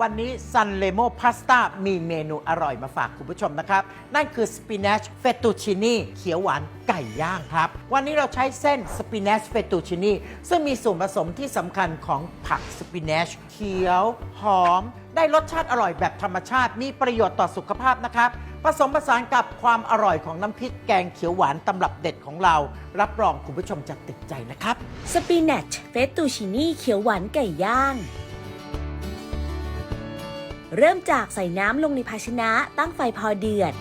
วันนี้ซันเลโมพาสต้ามีเมนูอร่อยมาฝากคุณผู้ชมนะครับ นั่นคือสปินัชเฟตตูชินีเขียวหวานไก่ย่างครับ วันนี้เราใช้เส้นสปินัชเฟตตูชินีซึ่งมีส่วนผสมที่สำคัญของผักสปินัชเขียว หอม ได้รสชาติอร่อยแบบธรรมชาติ มีประโยชน์ต่อสุขภาพนะครับผสมผสานกับความอร่อยของน้ำพริกแกงเขียวหวานตำรับเด็ดของเรา รับรองคุณผู้ชมจะติดใจนะครับสปินัชเฟตตูชินีเขียวหวานไก่ย่าง เริ่มจากใส่น้ำลงในภาชนะตั้งไฟพอเดือด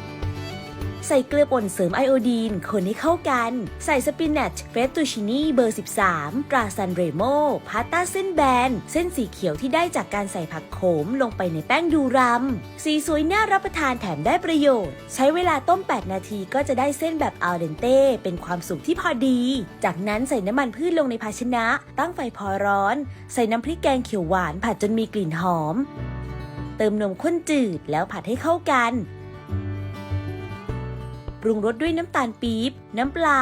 ใส่เกลือป่นเสริมไอโอดีน คนให้เข้ากัน ใส่สปินัชเฟตตูชินีเบอร์ 13 ตราซันเรโมพาสต้าเส้นแบน เส้นสีเขียวที่ได้จากการใส่ผักโขมลงไปในแป้งดูรัม สีสวยน่ารับประทานแถมได้ประโยชน์ ใช้เวลาต้ม 8 นาทีก็จะได้เส้นแบบอัลเดนเต้เป็นความสุกที่พอดี จากนั้นใส่น้ำมันพืชลงในภาชนะ ตั้งไฟพอร้อน ใส่น้ำพริกแกงเขียวหวานผัดจนมีกลิ่นหอม เติมนมข้นจืดแล้วผัดให้เข้ากัน ปรุงรสด้วยน้ำตาลปี๊บ น้ำปลา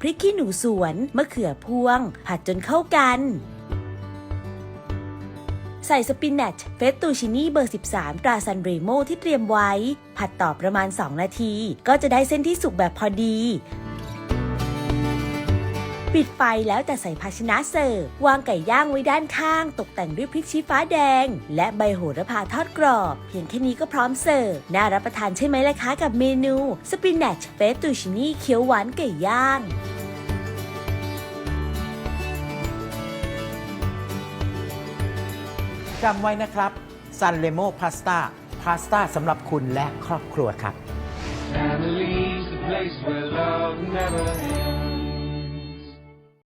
พริกขี้หนูสวน มะเขือพวง ผัดจนเข้ากัน ใส่สปินัชเฟตตูชินี่เบอร์ 13 ตราซันเรโมที่เตรียมไว้ ผัดต่อประมาณ 2 นาที ก็จะได้เส้นที่สุกแบบพอดี ปิดไฟแล้วแต่ใส่ภาชนะเสิร์ฟวางไก่ย่างไว้ด้านข้าง ตกแต่งด้วยพริกชี้ฟ้าแดง และใบโหระพาทอดกรอบ เพียงแค่นี้ก็พร้อมเสิร์ฟน่ารับประทานใช่ไหมล่ะคะกับเมนูสปินัชเฟตตูชินี่เขียวหวานไก่ย่างจำไว้นะครับซันเลโมพาสต้าพาสต้าสำหรับคุณและครอบครัวครับ Family's the place where love never ends.